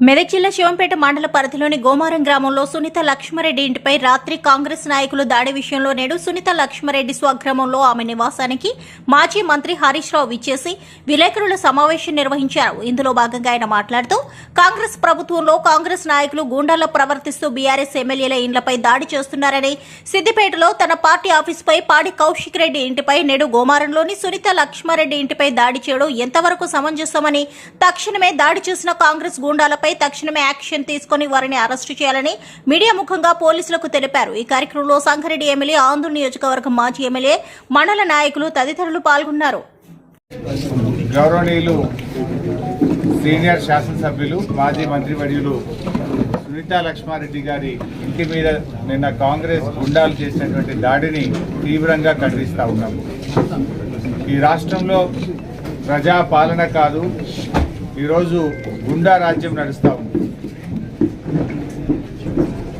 మెదక్ జిల్లా శివంపేట మండల పరిధిలోని గోమారం గ్రామంలో సునీత లక్ష్మారెడ్డి ఇంటిపై రాత్రి కాంగ్రెస్ నాయకులు దాడి విషయంలో నేడు సునీత లక్ష్మారెడ్డి స్వగ్రామంలో ఆమె నివాసానికి మాజీ మంత్రి హరీష్ రావు విచ్చేసి విలేకరుల సమావేశం నిర్వహించారు. ఇందులో భాగంగా ఆయన మాట్లాడుతూ కాంగ్రెస్ ప్రభుత్వంలో కాంగ్రెస్ నాయకులు గూండాల్లో ప్రవర్తిస్తూ బీఆర్ఎస్ ఎమ్మెల్యేల ఇండ్లపై దాడి చేస్తున్నారని సిద్దిపేటలో తన పార్టీ ఆఫీసుపై పాడి కౌశిక్ రెడ్డి ఇంటిపై నేడు గోమారంలోని సునీత లక్ష్మారెడ్డి ఇంటిపై దాడి చేయడం ఎంతవరకు సమంజసమని తక్షణమే దాడి చేసిన కాంగ్రెస్ గూండాలపై తక్షణమే యాక్షన్ తీసుకుని వారిని అరెస్టు చేయాలని మీడియా ముఖంగా పోలీసులకు తెలిపారు. ఈ కార్యక్రమంలో సంగారెడ్డి ఎమ్మెల్యే ఆంధ్ర నియోజకవర్గం మాజీ ఎమ్మెల్యే మండల నాయకులు తదితరులు పాల్గొన్నారు. గౌరవనీయులు సీనియర్ శాసనసభ్యులు మాజీ మంత్రివర్యులు సునీతా లక్ష్మారెడ్డి గారి ఇంటి మీద నిన్న కాంగ్రెస్ గుండాలు చేసినటువంటి దాడిని తీవ్రంగా ఖండిస్తూ ఉన్నాము. ఈ రాష్ట్రంలో ప్రజా పాలన కాదు ఈరోజు గుండా రాజ్యం నడుస్తూ ఉంది.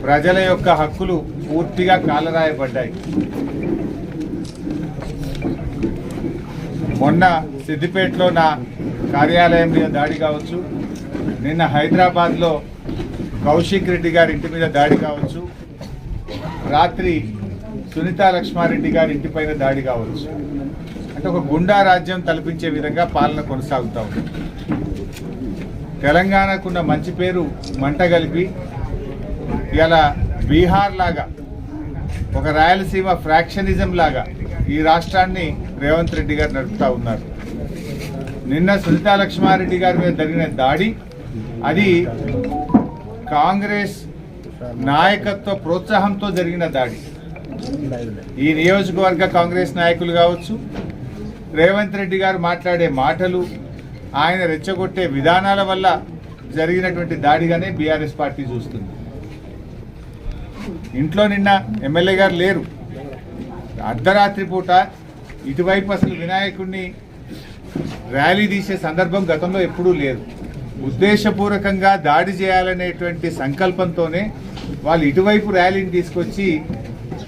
ప్రజల యొక్క హక్కులు పూర్తిగా కాలరాయబడ్డాయి. మొన్న సిద్దిపేటలో నా కార్యాలయం మీద దాడి కావచ్చు నిన్న హైదరాబాద్లో కౌశిక్ రెడ్డి గారి ఇంటి మీద దాడి కావచ్చు రాత్రి సునీతా లక్ష్మారెడ్డి గారి ఇంటిపైన దాడి కావచ్చు. అంటే ఒక గుండా రాజ్యం తలపించే విధంగా పాలన కొనసాగుతూ ఉంది. తెలంగాణకున్న మంచి పేరు మంట కలిపి ఇలా బీహార్ లాగా ఒక రాయలసీమ ఫ్రాక్షనిజం లాగా ఈ రాష్ట్రాన్ని రేవంత్ రెడ్డి గారు నడుపుతా ఉన్నారు. నిన్న సునీతా లక్ష్మారెడ్డి గారి మీద జరిగిన దాడి అది కాంగ్రెస్ నాయకత్వ ప్రోత్సాహంతో జరిగిన దాడి. ఈ నియోజకవర్గ కాంగ్రెస్ నాయకులు కావచ్చు రేవంత్ రెడ్డి గారు మాట్లాడే మాటలు ఆయన రెచ్చగొట్టే విధానాల వల్ల జరిగినటువంటి దాడిగానే బీఆర్ఎస్ పార్టీ చూస్తుంది. ఇంట్లో నిన్న ఎమ్మెల్యే గారు లేరు. అర్ధరాత్రి పూట ఇటువైపు అసలు వినాయకుడిని ర్యాలీ తీసే సందర్భం గతంలో ఎప్పుడూ లేదు. ఉద్దేశపూర్వకంగా దాడి చేయాలనేటువంటి సంకల్పంతోనే వాళ్ళు ఇటువైపు ర్యాలీని తీసుకొచ్చి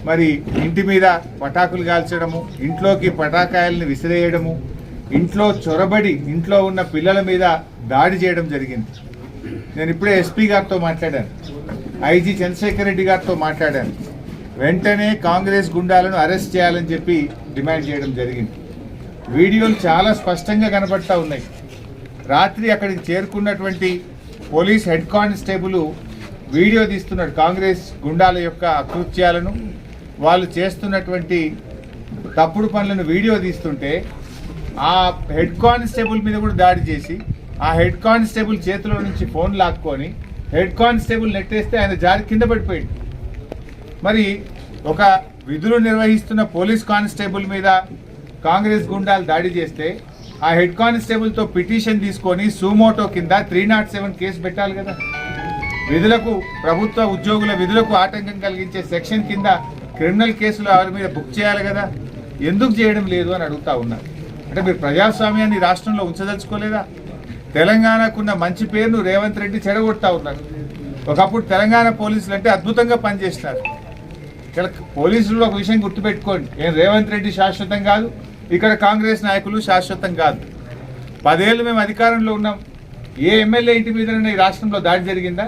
మరి ఇంటి మీద పటాకులు కాల్చడము ఇంట్లోకి పటాకాయల్ని విసిరేయడము ఇంట్లో చొరబడి ఇంట్లో ఉన్న పిల్లల మీద దాడి చేయడం జరిగింది. నేను ఇప్పుడే ఎస్పీ గారితో మాట్లాడాను. ఐజీ చంద్రశేఖర్ రెడ్డి గారితో మాట్లాడాను. వెంటనే కాంగ్రెస్ గుండాలను అరెస్ట్ చేయాలని చెప్పి డిమాండ్ చేయడం జరిగింది. వీడియోలు చాలా స్పష్టంగా కనబడతా ఉన్నాయి. రాత్రి అక్కడికి చేరుకున్నటువంటి పోలీస్ హెడ్ కానిస్టేబుల్ వీడియో తీస్తున్నాడు కాంగ్రెస్ గుండాల యొక్క అకృత్యాలను. వాళ్ళు చేస్తున్నటువంటి తప్పుడు పనులను వీడియో తీస్తుంటే ఆ హెడ్ కానిస్టేబుల్ మీద కూడా దాడి చేసి ఆ హెడ్ కానిస్టేబుల్ చేతిలో నుంచి ఫోన్ లాక్కొని హెడ్ కానిస్టేబుల్ నెట్టేస్తే ఆయన జారి కింద పడిపోయింది. మరి ఒక విధులు నిర్వహిస్తున్న పోలీస్ కానిస్టేబుల్ మీద కాంగ్రెస్ గుండాలు దాడి చేస్తే ఆ హెడ్ కానిస్టేబుల్తో పిటిషన్ తీసుకొని సూమోటో కింద త్రీ నాట్ సెవెన్ కేసు పెట్టాలి కదా. విధులకు ప్రభుత్వ ఉద్యోగుల విధులకు ఆటంకం కలిగించే సెక్షన్ కింద క్రిమినల్ కేసులు వారి మీద బుక్ చేయాలి కదా? ఎందుకు చేయడం లేదు అని అడుగుతా ఉన్నారు అంటే మీరు ప్రజాస్వామ్యాన్ని రాష్ట్రంలో ఉంచదలుచుకోలేదా? తెలంగాణకున్న మంచి పేరును రేవంత్ రెడ్డి చెడగొడతా ఉన్నారు. ఒకప్పుడు తెలంగాణ పోలీసులు అంటే అద్భుతంగా పనిచేసినారు. ఇక్కడ పోలీసులు ఒక విషయం గుర్తుపెట్టుకోండి. ఏం రేవంత్ రెడ్డి శాశ్వతం కాదు ఇక్కడ కాంగ్రెస్ నాయకులు శాశ్వతం కాదు. పదేళ్ళు మేము అధికారంలో ఉన్నాం. ఏ ఎమ్మెల్యే ఇంటి మీద ఈ రాష్ట్రంలో దాడి జరిగిందా?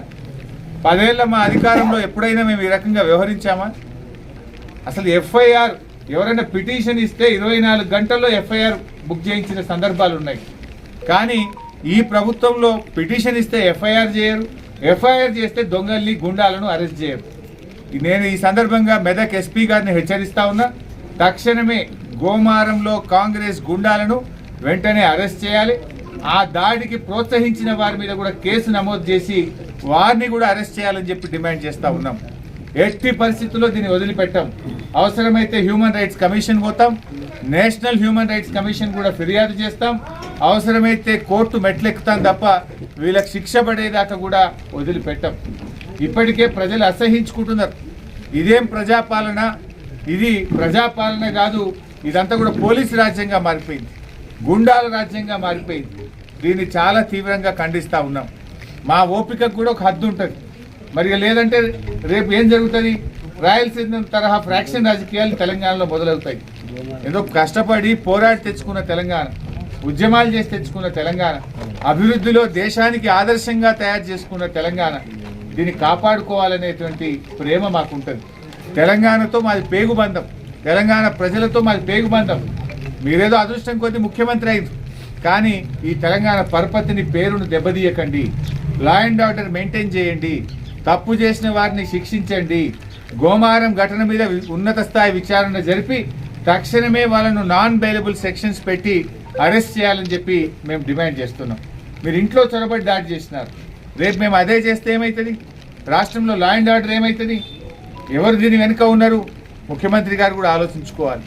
పదేళ్ళ మా అధికారంలో ఎప్పుడైనా మేము ఈ రకంగా వ్యవహరించామా? అసలు ఎఫ్ఐఆర్ ఎవరైనా పిటిషన్ ఇస్తే ఇరవై నాలుగు గంటల్లో ఎఫ్ఐఆర్ బుక్ చేయించిన సందర్భాలు ఉన్నాయి. కానీ ఈ ప్రభుత్వంలో పిటిషన్ ఇస్తే ఎఫ్ఐఆర్ చేయరు ఎఫ్ఐఆర్ చేస్తే దొంగల్ని గుండాలను అరెస్ట్ చేయరు. నేను ఈ సందర్భంగా మెదక్ ఎస్పీ గారిని హెచ్చరిస్తా ఉన్నా తక్షణమే గోమారంలో కాంగ్రెస్ గుండాలను వెంటనే అరెస్ట్ చేయాలి. ఆ దాడికి ప్రోత్సహించిన వారి మీద కూడా కేసు నమోదు చేసి వారిని కూడా అరెస్ట్ చేయాలని చెప్పి డిమాండ్ చేస్తా ఉన్నాం. ఎట్టి పరిస్థితుల్లో దీన్ని వదిలిపెట్టాం. అవసరమైతే హ్యూమన్ రైట్స్ కమిషన్ పోతాం. నేషనల్ హ్యూమన్ రైట్స్ కమిషన్ కూడా ఫిర్యాదు చేస్తాం. అవసరమైతే కోర్టు మెట్లెక్కుతాం తప్ప వీళ్ళకి శిక్ష పడేదాకా కూడా వదిలిపెట్టాం. ఇప్పటికే ప్రజలు అసహించుకుంటున్నారు. ఇదేం ప్రజాపాలన? ఇది ప్రజాపాలన కాదు. ఇదంతా కూడా పోలీసు రాజ్యంగా మారిపోయింది. గుండాల రాజ్యంగా మారిపోయింది. దీన్ని చాలా తీవ్రంగా ఖండిస్తూ ఉన్నాం. మా ఓపికకు కూడా ఒక హద్దు ఉంటుంది. మరి లేదంటే రేపు ఏం జరుగుతుంది? రాయలసీమ తరహా ఫ్రాక్షన్ రాజకీయాలు తెలంగాణలో మొదలవుతాయి. ఏదో కష్టపడి పోరాడి తెచ్చుకున్న తెలంగాణ ఉద్యమాలు చేసి తెచ్చుకున్న తెలంగాణ అభివృద్ధిలో దేశానికి ఆదర్శంగా తయారు చేసుకున్న తెలంగాణ దీన్ని కాపాడుకోవాలనేటువంటి ప్రేమ మాకుంటుంది. తెలంగాణతో మాది పేగుబంధం తెలంగాణ ప్రజలతో మాది పేగుబంధం మీరేదో అదృష్టం కొద్ది ముఖ్యమంత్రి అయింది కానీ ఈ తెలంగాణ పరపతిని పేరును దెబ్బతీయకండి. లా అండ్ ఆర్డర్ మెయింటైన్ చేయండి. తప్పు చేసిన వారిని శిక్షించండి. గోమారం ఘటన మీద వి- ఉన్నత స్థాయి విచారణ జరిపి తక్షణమే వాళ్ళను నాన్ బెయిలబుల్ సెక్షన్స్ పెట్టి అరెస్ట్ చేయాలని చెప్పి మేము డిమాండ్ చేస్తున్నాం. మీరు ఇంట్లో చొరబడి దాడి చేసినారు. రేపు మేము అదే చేస్తే ఏమవుతుంది రాష్ట్రంలో లా అండ్ ఆర్డర్ ఏమవుతుంది ఎవరు దీని వెనుక ఉన్నారు? ముఖ్యమంత్రి గారు కూడా ఆలోచించుకోవాలి.